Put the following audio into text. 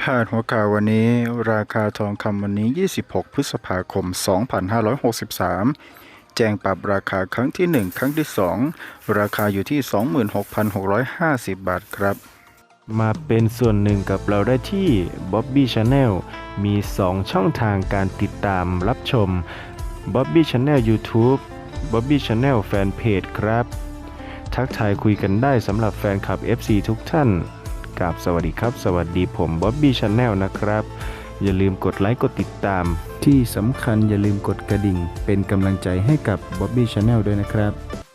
พาดหัวข่าววันนี้ราคาทองคำวันนี้ 26 พฤษภาคม 2563 แจ้งปรับราคาครั้งที่ 1 ครั้งที่ 2 ราคาอยู่ที่ 26,650 บาทครับ มาเป็นส่วนหนึ่งกับเราได้ที่ Bobby Channel มี 2 ช่องทางการติดตามรับชม Bobby Channel YouTube Bobby Channel Fanpage ครับ ทักทายคุยกันได้สำหรับแฟนคลับ FC ทุกท่าน กับสวัสดีครับ สวัสดีผมบ๊อบบี้ชาแนลนะครับ อย่าลืมกดไลค์กดติดตาม ที่สำคัญอย่าลืมกดกระดิ่ง เป็นกำลังใจให้กับบ๊อบบี้ชาแนลด้วยนะครับ